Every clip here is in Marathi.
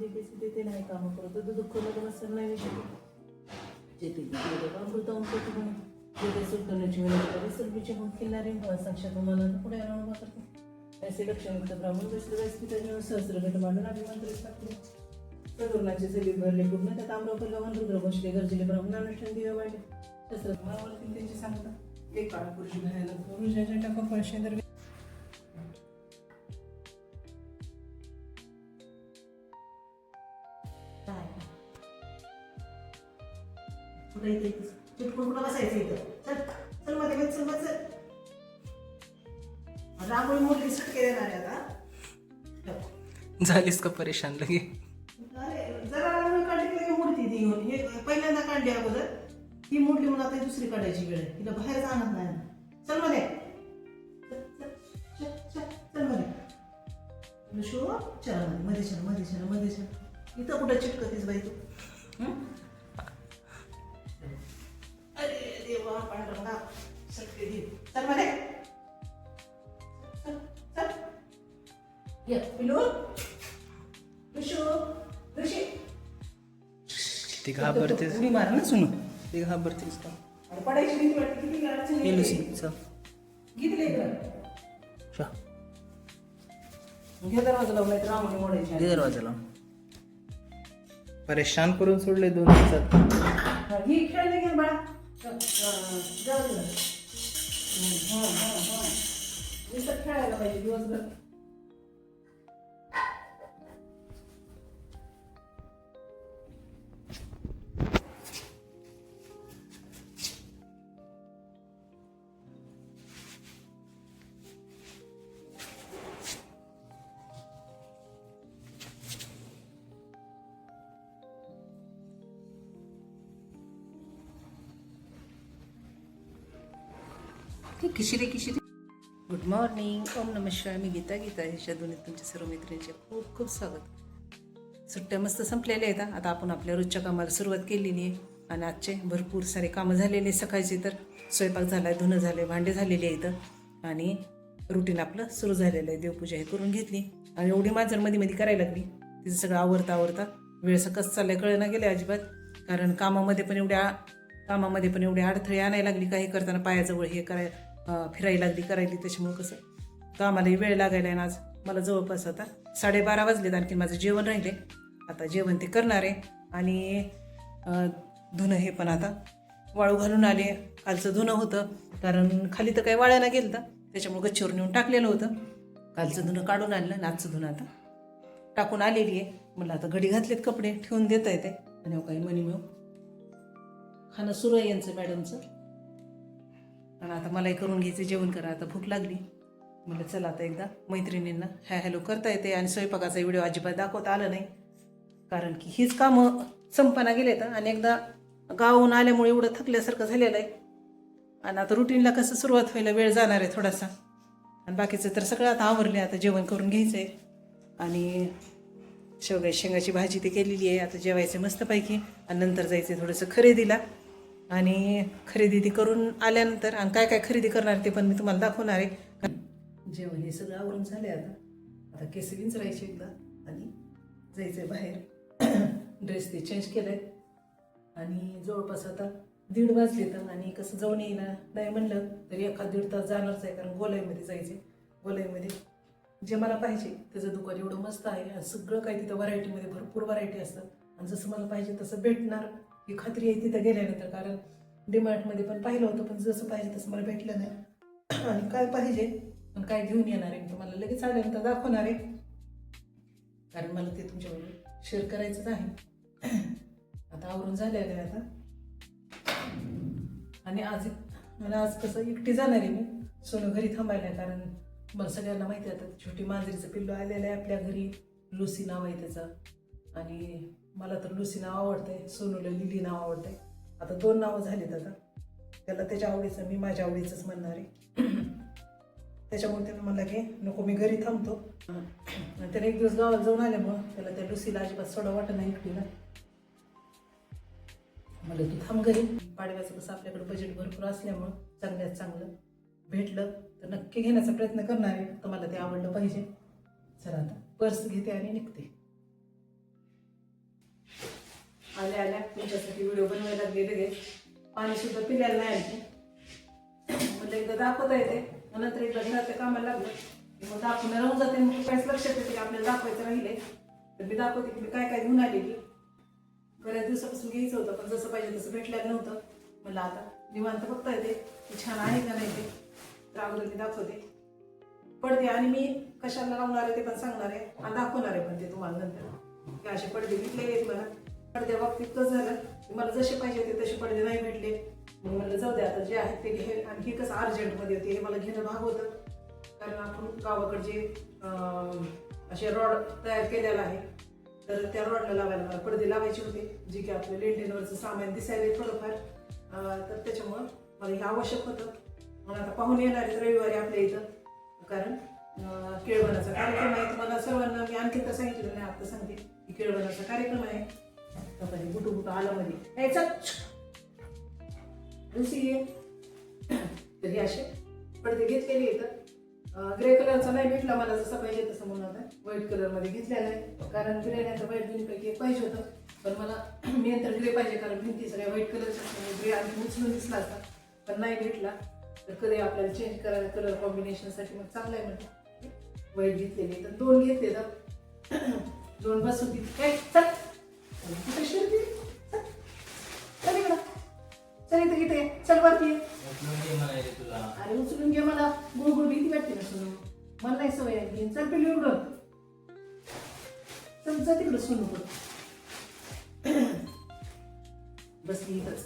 देते नाही दुःखमध्ये नाही विनंती करी सर्वीचे किल्लारी साक्षात मला पुढे करतो ऐसे लक्ष्मीत ब्राह्मण बसले व्यासपीठाने सहस्रगट मांडून अभिमंत्रित टाकले. सदुर्णाचे सेली भरले पूर्ण त्या आम्रफल गवन रुद्र बसले गरजेले ब्राह्मण दिवे वाढले. तसंच मला त्यांची सांगता एक काळ पुरुष भयानक पुरुषाच्या टाका फळशेंदर कुठं इथे चिटकून कुठं बसायचं इथं? चल चलमध्ये मध्ये चलमध्ये चल. रांगोळी मोठी सुटके देणार आहे आता. झालीस का परेशान लगे? अरे जरा रांगोळी काढली की ती घेऊन हे पहिल्यांदा काढली अगोदर. ती मोडली म्हणून आता दुसरी काढायची वेळ आहे. तिला बाहेर जाणार नाही. चलमध्ये. चल, मध्ये. शो चलमध्ये मध्ये चलमध्ये चल. इथं कुठं चिटकतीस बाई तू? ती घाबरतेस उडी मार ना सुनू. ती घाबरतेस का? आणि पडायची भीती वाटते किती अडचण ये येते. लुसी चल. किती लेकरं? शा. घे दरवाजा लावून नाही तर रांगोळी मोडायची दे दरवाजा लावून. परेशान करून सोडले दोन दिवसात. हा, ही खेळणे घे बाळा. अं, जाऊ दे. हं, हं, हं, हं. नुसतं खेळायला पाहिजे दिवसभर. किशिरे किशिरे. गुड मॉर्निंग ओम नमस्कार मी गीता गीता ह्याच्या दोन्ही तुमच्या सर्व मैत्रिणींचे खूप खूप स्वागत. सुट्ट्या मस्त संपलेल्या आहेत. आता आपण आपल्या रोजच्या कामाला सुरुवात केलेली आहे. आणि आजचे भरपूर सारे कामं झालेले आहेत. सकाळचे तर. स्वयंपाक झाला आहे धुणं झाले भांडे झालेले आहेत. आणि रुटीन आपलं सुरू झालेलं आहे. देवपूजा हे करून घेतली. आणि एवढी माझं मध्ये मध्ये करायला लागली. तिचं सगळं आवडता आवडता वेळ सकस चाललाय. कळलं गेले अजिबात. कारण कामामध्ये पण एवढ्या कामामध्ये पण एवढे अडथळे आणायला लागली. काही करताना पायाजवळ हे करायला फिरायला लागली करायली त्याच्यामुळं कसं? तर आम्हालाही वेळ लागायला आहे आज. मला जवळपास आता साडेबारा वाजलेत आणखी माझं जेवण राहिले आता जेवण ते करणार आहे. आणि धुणं हे पण आता वाळू घालून आले. कालचं धुणं होतं. कारण खाली तर काही वाळायला गेलं तर त्याच्यामुळं गच्चीवर नेऊन टाकलेलं होतं. कालचं धुणं काढून आणलं. नाचचं धुणं आता टाकून आलेली आहे. मला आता घडी घातलेत कपडे. ठेवून देता येते आणि हो, काही मनी मिळू खाणं सुरू आहे यांचं मॅडमचं. आणि आता मलाही करून घ्यायचं जेवण करा. आता भूक लागली. म्हणलं चला आता एकदा मैत्रिणींना हॅ हॅलो करता येते आणि स्वयंपाकाचा व्हिडिओ अजिबात दाखवता आला नाही. कारण की हीच कामं संपना गेलेत आणि एकदा गावून आल्यामुळे एवढं थकल्यासारखं झालेलं आहे. आणि आता रुटीनला कसं सुरुवात व्हायला वेळ जाणार आहे थोडासा. आणि बाकीचं तर सगळं आता आवरले आता जेवण करून घ्यायचं आहे आणि शेवगा शेंगाची भाजी ते केलेली आहे आता जेवायचं मस्तपैकी. आणि नंतर जायचं थोडंसं खरेदीला. आणि खरेदी ती करून आल्यानंतर आणि काय काय खरेदी करणार ते पण मी तुम्हाला दाखवणार आहे. जेवण हे सगळं आवरून झाले आता. आता केस विंचरायचे एकदा आणि जायचं बाहेर. ड्रेस ते चेंज केलाय. आणि जवळपास आता दीड वाजले तर आणि कसं जाऊन येईना नाही म्हणलं तरी एखाद दीड तास जाणारच आहे कारण गोलाईमध्ये जायचे गोलाईमध्ये जे मला पाहिजे त्याचं दुकान एवढं मस्त आहे आणि सगळं काही तिथं व्हरायटीमध्ये भरपूर व्हरायटी असतात आणि जसं मला पाहिजे तसं भेटणार. ही खात्री आहे तिथं गेल्यानंतर कारण डिमार्टमध्ये पण पाहिलं होतं पण जसं पाहिजे तसं मला भेटलं नाही. आणि काय पाहिजे? पण काय घेऊन येणार आहे? तुम्हाला लगेच आल्यानंतर दाखवणार आहे. कारण मला ते तुमच्याबरोबर शेअर करायचंच आहे. आता आवरून झालेलं आहे आता? आणि आज मला आज कसं एकटी जाणार आहे मी. सोनं घरी थांबायला आहे कारण मला सगळ्यांना माहिती आहे आता छोटी मांजरीचं पिल्लू आलेलं आहे आपल्या घरी. लुसी नाव आहे त्याचं. आणि मला तर लुसी नाव आवडते सोनूला लिली नाव आवडते आता दोन नावं झालीत आता. त्याला त्याच्या आवडीचं मी माझ्या आवडीचंच म्हणणार आहे. त्याच्यामुळे त्यानं म्हणला की नको मी घरी थांबतो. आणि त्याने एक दिवस गावाला जाऊन आल्यामुळं त्याला त्या लुसीला अजिबात सोडा वाटत नाही एकटीला म्हणलं तू थांब घरी. पाडव्याचं कसं आपल्याकडे बजेट भरपूर असल्यामुळं चांगल्यात चांगलं भेटलं. तर नक्की घेण्याचा प्रयत्न करणार आहे. तर मला ते आवडलं पाहिजे. चला आता पर्स घेते आणि निघते. आल्या आल्या. तुमच्यासाठी व्हिडिओ बनवायला लागले लगेच पाणी सुद्धा पिल्याला नाही आणखी म्हणजे एकदा दाखवता येते. नंतर एकदा घराच्या कामाला लागलं. मग दाखवून राहून जाते. मग काहीच लक्षात येते की आपल्याला दाखवायचं राहिले तर मी दाखवते की मी काय काय घेऊन आलेली. बऱ्याच दिवसापासून घ्यायचं होतं पण जसं पाहिजे तसं भेटलेलं नव्हतं. म्हणलं आता निवांत बघता येते. की छान आहे का नाही ते. तर अगोदर मी दाखवते. पडते आणि मी कशाला लावणार आहे ते पण सांगणार आहे. आणि दाखवणार आहे पण ते तुम्हाला नंतर. असे पडदे घेतले आहेत मला. पडद्या बाबतीत कसं झालं. मला जसे पाहिजे होते तसे पडदे नाही भेटले. मग म्हणलं जाऊ दे आता जे आहेत ते घे. आणि हे कसं अर्जंटमध्ये होते हे मला घेणं भाग होतं. कारण आपण गावाकडचे असे रॉड तयार केलेला आहे तर त्या रॉडला लावायला मला पडदे लावायचे होते जे की आपलं लेंटेनवरचं सामान दिसायला थोडंफार. तर त्याच्यामुळं मला हे आवश्यक होतं. मला आता पाहून येणार आहेत रविवारी आपल्या इथं. कारण केळवनाचा केळवणाचा कार्यक्रम आहे. तुम्हाला सर्वांना मी आणखी तर सांगितलं नाही आता सांगते. की केळवणाचा कार्यक्रम आहे. मध्ये हे कुठं आलं मध्ये ए, चल. लुसी ये तर हे असे पडदे घेतलेले तर ग्रे कलरचा नाही भेटला मला जसा पाहिजे तसं म्हणून आता व्हाईट कलरमध्ये घेतलेला आहे. कारण ग्रे नाही तर व्हाईट दोन्हीपैकी एक पाहिजे होतं. पण मला नियंत्रण ग्रे पाहिजे कारण भिंती सगळ्या व्हाईट कलरच्या ग्रे आणखी उचलून दिसला असता. पण नाही भेटला. तर कधी आपल्याला चेंज करायला कलर कॉम्बिनेशनसाठी मग चांगलं आहे म्हणजे व्हाईट घेतलेली तर दोन घेतले तर दोन बसून काय? चल. तुला. अरे उचलून घे मला. गुळ गुळ भीती वाटते ना सोनू. मला नाही सवय आहे. चल पिल्लू इकडं. चल जा तिकडं सोनू पण. बसली इथंच.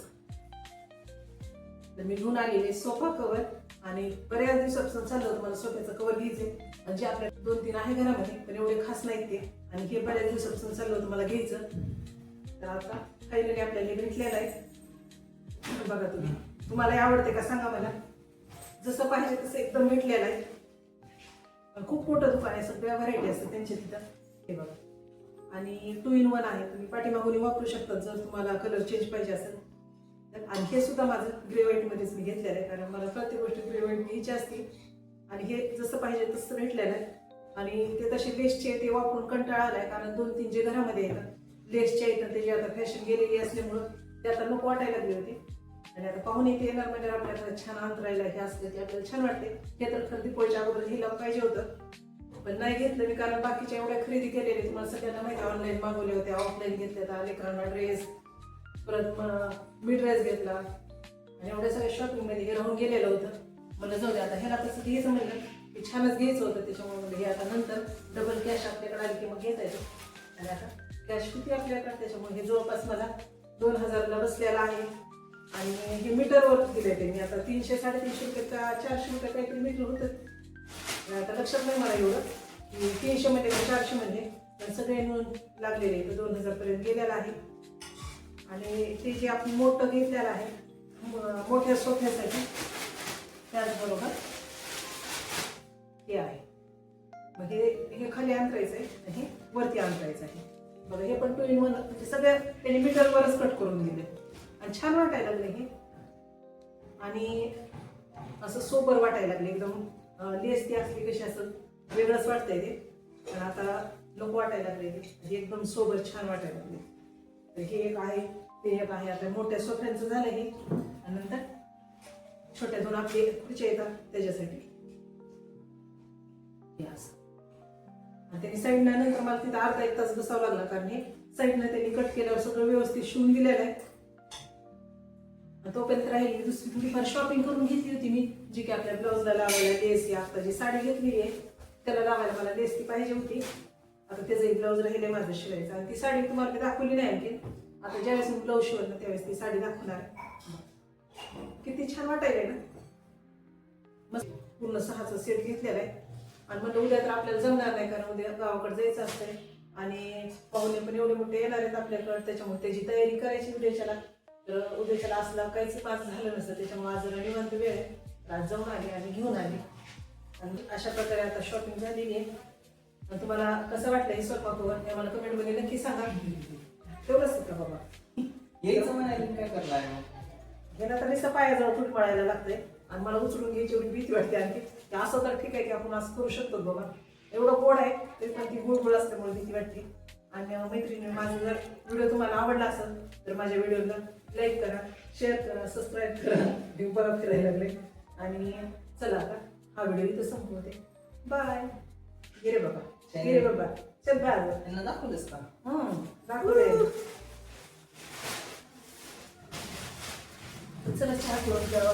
तर मी घेऊन आलेले सोफा कवर आणि बऱ्याच दिवसापासून चाललं होतं मला सोफ्याचं कवर घ्यायचे आणि जे आपल्या दोन तीन आहे घरामध्ये पण एवढे खास नाहीत ते. आणि हे बऱ्याच दिवसापासून चाललं होतं मला घ्यायचं. तर आता फायनली आपल्याला भेटलेलं आहे. बघा तुम्ही. तुम्हाला आवडते का सांगा मला? जसं पाहिजे तसं एकदम भेटलेलं आहे. खूप मोठं दुकान आहे सगळ्या व्हरायटी असतात त्यांच्या तिथं. हे बघा. आणि टू इन वन आहे. तुम्ही पाठीमागून वापरू शकता जर तुम्हाला कलर चेंज पाहिजे असेल. तर आणि हे सुद्धा माझं ग्रे व्हाईटमध्येच मी घेतलेलं आहे. कारण मला प्रत्येक गोष्ट ग्रे व्हाईट घ्यायची असते. आणि हे जसं पाहिजे तसं भेटलेलं आहे. आणि ते तसे लेसचे ते वापरून कंटाळा आलाय. कारण दोन तीन जे घरामध्ये येतात लेसचे येतात त्याची आता फॅशन गेलेली असल्यामुळं ते आता नको वाटायला लागली होती. आणि आता पाहून इथे येणार म्हणजे आपल्याला छान अंतरायला हे असलं की आपल्याला छान वाटते. हे तर खरेदी पोळच्या अगोदर घ्यायला पाहिजे होतं. पण नाही घेतलं मी कारण बाकीच्या एवढ्या खरेदी केलेल्या तुम्हाला सगळ्यांना माहिती ऑनलाईन मागवले होते ऑफलाईन घेतले तर लेकरांना ड्रेस परत मी ड्रेस घेतला. आणि एवढ्या सगळ्या शॉपिंगमध्ये हे राहून गेलेलं होतं. मला जाऊ दे आता ह्याला तसं घ्यायचं म्हणलं. की छानच घ्यायचं होतं. त्याच्यामुळे म्हणलं हे आता नंतर डबल कॅश आपल्याकडे आली की मग घेता येतो. आणि आता कॅश किती आपल्याकडे? त्याच्यामुळे हे जवळपास मला दोन हजारला बसलेला आहे. आणि हे मीटरवर दिले ते मी आता तीनशे साडेतीनशे रुपये का चारशे रुपये काहीतरी मीटर होतं. आता लक्षात नाही मला एवढं की तीनशे मध्ये का चारशे मध्ये पण सगळे मिळून लागलेले तर दोन हजार पर्यंत गेलेला आहे. आणि ते जे आपण मोठं घेतलेलं आहे मोठ्या सोफ्यासाठी त्याचबरोबर हे आहे. मग हे हे खाली अंतरायचं आहे आणि हे वरती अंतरायचं आहे. बघा हे पण टू इन वन म्हणजे सगळ्या त्यांनी मीटरवरच कट करून दिले. आणि छान वाटायला लागले हे. आणि असं सोबर वाटायला लागले एकदम लेस ती असली कशी असं वेगळंच वाटतंय ते. पण आता लोक वाटायला लागले ते. म्हणजे एकदम सोबर छान वाटायला लागले तर हे एक आहे ते एक आहे. आता मोठ्या सोफ्यांचं झालं हे. आणि नंतर छोट्या दोन आपले खुर्च्या येतात त्याच्यासाठी. त्यांनी साईडनं नंतर मला तिथं अर्धा एक तास बसावं लागला कारण हे साईडनं त्यांनी कट केल्यावर सगळं व्यवस्थित शिवून दिलेलं आहे. तोपर्यंत राहिली. दुसरी थोडीफार शॉपिंग करून घेतली होती मी जी की आपल्या ब्लाऊजला लावायला लेस आता जी साडी घेतली आहे त्याला लावायला मला लेस ती पाहिजे होती. आता त्याचाही ब्लाऊज राहिले माझं शिवायचं आणि ती साडी तुम्हाला मी दाखवली नाही आणखी. आता ज्यावेळेस मी ब्लाऊज शिवलं ना त्यावेळेस ती साडी दाखवणार. किती छान वाटायला ना. मस्त पूर्ण सहाचा सेट घेतलेला आहे. आणि म्हणलं उद्या तर आपल्याला जमणार नाही कारण उद्या गावाकडे जायचं असतंय. आणि पाहुणे पण एवढे मोठे येणार आहेत आपल्याकडे त्याच्यामुळे त्याची तयारी करायची उद्याच्याला. तर उद्याच्याला असला काहीच माझं झालं नसतं त्याच्यामुळे आज जरा निवांत वेळ आहे. आज जाऊन आली आणि घेऊन आली. आणि अशा प्रकारे आता शॉपिंग झालेली आहे. आणि तुम्हाला कसं वाटलं हे स्वयंपाकवर? हे मला कमेंटमध्ये नक्की सांगा. तेवढंच का बाबा? यायचं म्हणायला काय हे ना तर नुसतं पायाजवळ फूट पडायला लागतंय. आणि मला उचलून घ्यायची एवढी भीती वाटते आणखी. असं तर ठीक आहे की आपण असं करू शकतो बाबा. एवढं गोड आहे तरी पण ती गुळ गुळ असल्यामुळे भीती वाटते. आणि मैत्रिणी माझा जर व्हिडिओ तुम्हाला आवडला असेल तर माझ्या व्हिडिओला लाईक करा शेअर करा सबस्क्राईब करा मी परत फिरायला लागले. आणि चला आता हा व्हिडिओ इथं संपवते. बाय गिरे बाबा गिरे बाबा. चल बाय त्यांना दाखवलंस का? हं दाखवलंय. चला चहा करून द्यावा